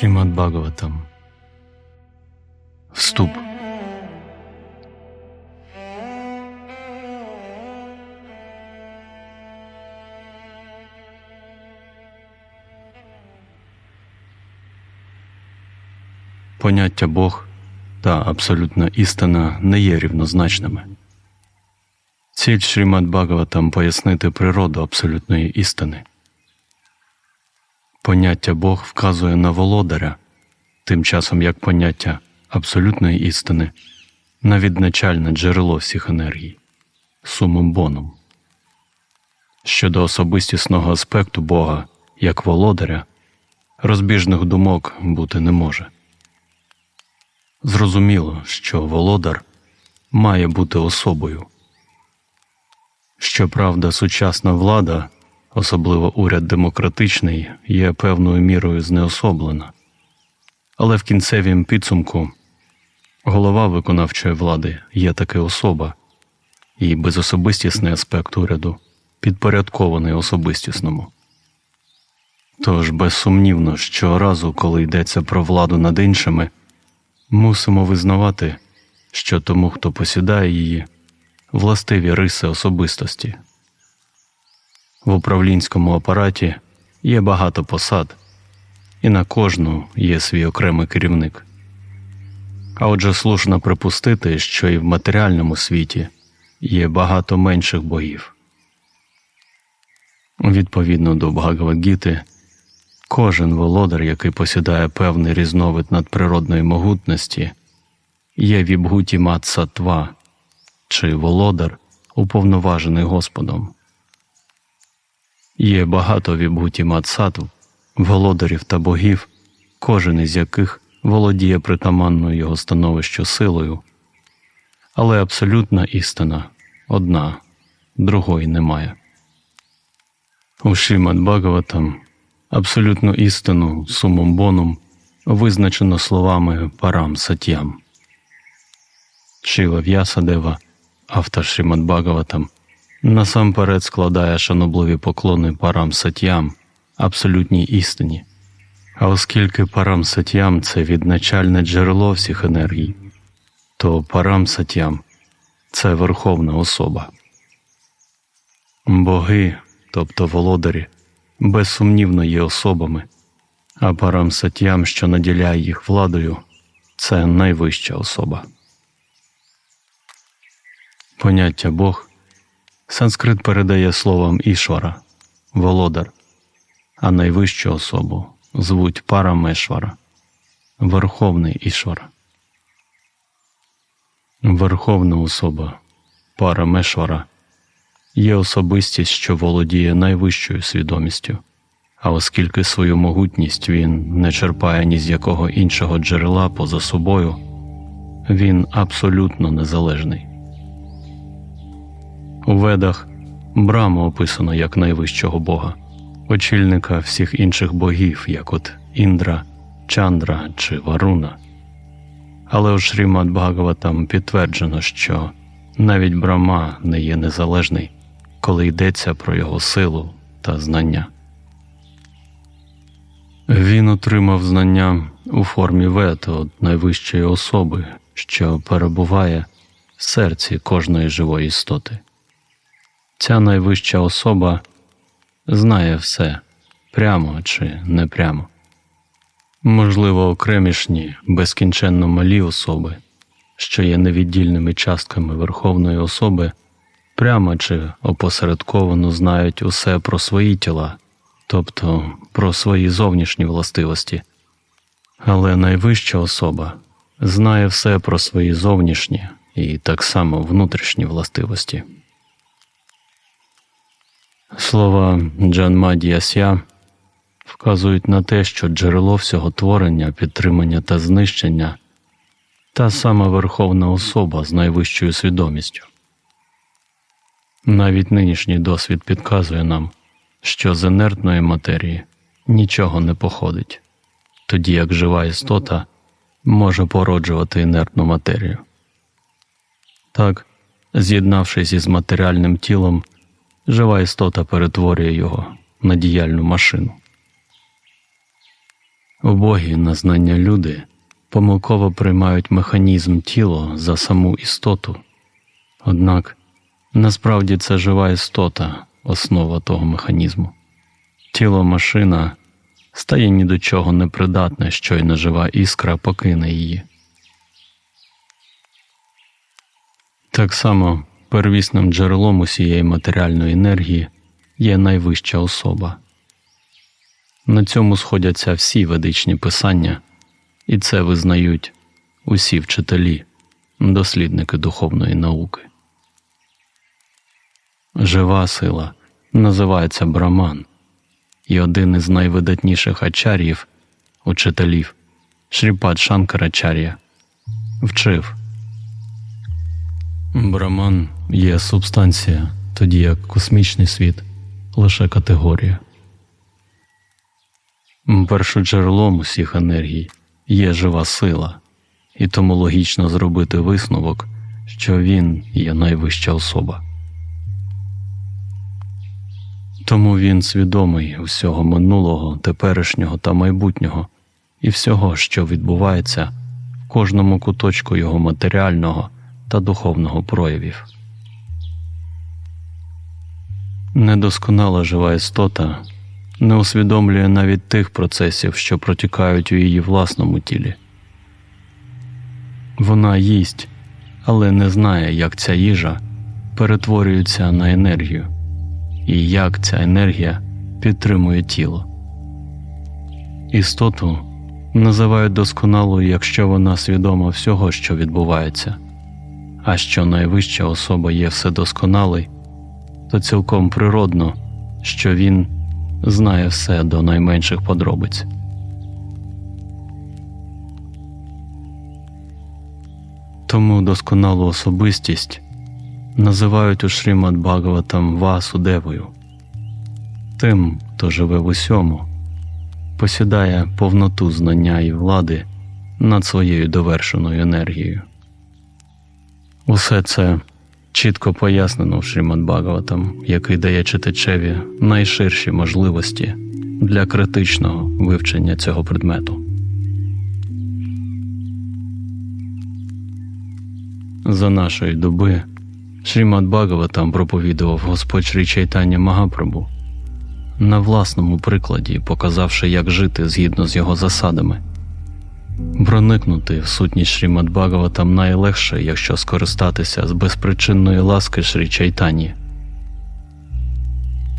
Шрімад Бхагаватам. Вступ. Поняття Бог та абсолютна істина не є рівнозначними. Ціль Шрімад Бхагаватам пояснити природу абсолютної істини. Поняття Бог вказує на володаря, тим часом як поняття абсолютної істини на відначальне джерело всіх енергій сумом боном. Щодо особистісного аспекту Бога як володаря, розбіжних думок бути не може. Зрозуміло, що володар має бути особою. Щоправда, сучасна влада, особливо уряд демократичний, є певною мірою знеособлена, але в кінцевім підсумку голова виконавчої влади є таки особа, і безособистісний аспект уряду підпорядкований особистісному. Тож безсумнівно, щоразу, коли йдеться про владу над іншими, мусимо визнавати, що тому, хто посідає її, властиві риси особистості. В управлінському апараті є багато посад, і на кожну є свій окремий керівник. А отже, слушно припустити, що і в матеріальному світі є багато менших богів. Відповідно до Бхагавадгіти, кожен володар, який посідає певний різновид надприродної могутності, є вібгуті Мат-сатва, чи володар, уповноважений Господом. Є багато вібгуті Мат-сатв, володарів та богів, кожен із яких володіє притаманною його становищу силою, але абсолютна істина одна, другої немає. У Шримад Бхагаватам абсолютну істину сумом боном визначено словами парам сатям. Шила В'ясадева, автор Шримад Бхагаватам, насамперед складає шанобливі поклони парам сатям, абсолютній істині. А оскільки парам сатям це відначальне джерело всіх енергій, то парам сатям це верховна особа. Боги, тобто володарі, безсумнівно є особами, а парам сатям, що наділяє їх владою, це найвища особа. Поняття Бог санскрит передає словом ішвара, володар, а найвищу особу звуть Парамешвара, Верховний Ішвар. Верховна особа Парамешвара є особистість, що володіє найвищою свідомістю, а оскільки свою могутність він не черпає ні з якого іншого джерела поза собою, він абсолютно незалежний. Ведах Брама описано як найвищого бога, очільника всіх інших богів, як от Індра, Чандра чи Варуна. Але у Шрімад Бхагаватам підтверджено, що навіть Брама не є незалежний, коли йдеться про його силу та знання. Він отримав знання у формі вет від найвищої особи, що перебуває в серці кожної живої істоти. Ця найвища особа знає все прямо чи непрямо. Можливо, окремішні, безкінченно малі особи, що є невіддільними частками Верховної особи, прямо чи опосередковано знають усе про свої тіла, тобто про свої зовнішні властивості, але найвища особа знає все про свої зовнішні і так само внутрішні властивості. Слова Джанмадіясya вказують на те, що джерело всього творення, підтримання та знищення та сама Верховна особа з найвищою свідомістю. Навіть нинішній досвід підказує нам, що з інертної матерії нічого не походить, тоді як жива істота може породжувати інертну матерію. Так, з'єднавшись із матеріальним тілом, жива істота перетворює його на діяльну машину. Убогі на знання люди помилково приймають механізм тіла за саму істоту. Однак насправді це жива істота, основа того механізму. Тіло машина стає ні до чого непридатне, щойно жива іскра покине її. Так само первісним джерелом усієї матеріальної енергії є найвища особа. На цьому сходяться всі ведичні писання, і це визнають усі вчителі, дослідники духовної науки. Жива сила називається Браман, і один із найвидатніших ачар'їв, учителів Шріпад Шанкарачар'я, вчив. Браман є субстанція, тоді як космічний світ лише категорія. Першоджерелом усіх енергій є жива сила, і тому логічно зробити висновок, що він є найвища особа. Тому він свідомий усього минулого, теперішнього та майбутнього, і всього, що відбувається в кожному куточку його матеріального та духовного проявів. Недосконала жива істота не усвідомлює навіть тих процесів, що протікають у її власному тілі. Вона їсть, але не знає, як ця їжа перетворюється на енергію і як ця енергія підтримує тіло. Істоту називають досконалою, якщо вона свідома всього, що відбувається, а що найвища особа є вседосконалий, то цілком природно, що він знає все до найменших подробиць. Тому досконалу особистість називають у Шрімад Бхагаватам Васудевою. Тим, хто живе в усьому, посідає повноту знання і влади над своєю довершеною енергією. Усе це чітко пояснено в Шрімад Бхагаватам, який дає читачеві найширші можливості для критичного вивчення цього предмету. За нашої доби Шрімад Бхагаватам проповідував Господь Шрі Чайтання Магапрабу на власному прикладі, показавши, як жити згідно з його засадами. Проникнути в сутність Шрімад Бхагаватам найлегше, якщо скористатися з безпричинної ласки Шрі Чайтані.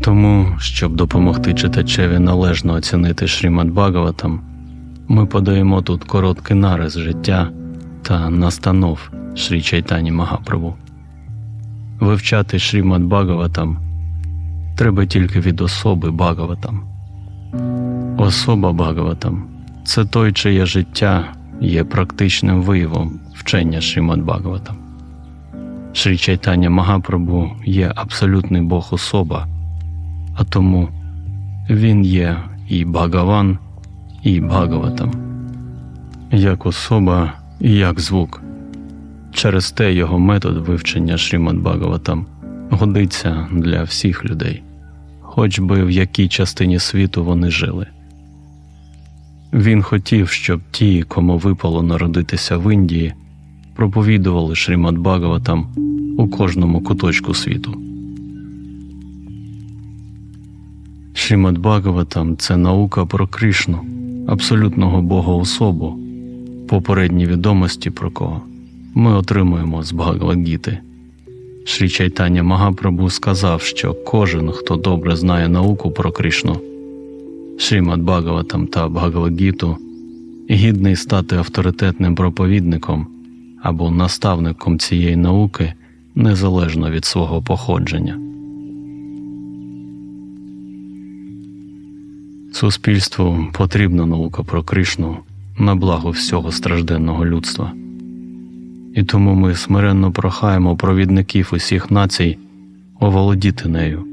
Тому, щоб допомогти читачеві належно оцінити Шрімад Бхагаватам, ми подаємо тут короткий нарис життя та настанов Шрі Чайтані Магапрабу. Вивчати Шрімад Бхагаватам треба тільки від особи Бхагаватам. Особа Бхагаватам це той, чиє життя є практичним виявом вчення Шрімад Бхагаватам. Шрі Чайтання Магапрабу є абсолютний Бог особа, а тому він є і Бхагаван, і Бхагаватам, як особа і як звук. Через те його метод вивчення Шрімад Бхагаватам годиться для всіх людей, хоч би в якій частині світу вони жили. Він хотів, щоб ті, кому випало народитися в Індії, проповідували Шрімад Бхагаватам у кожному куточку світу. Шрімад Бхагаватам – це наука про Кришну, абсолютного Бога особу, попередні відомості про кого ми отримуємо з Бхагавадгіти. Шрі Чайтання Магапрабу сказав, що кожен, хто добре знає науку про Кришну, Шрімад Бхагаватам та Бхагавадгіту, гідний стати авторитетним проповідником або наставником цієї науки незалежно від свого походження. Суспільству потрібна наука про Кришну на благо всього стражденного людства. І тому ми смиренно прохаємо провідників усіх націй оволодіти нею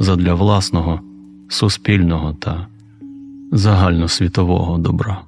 задля власного, суспільного та загальносвітового добра.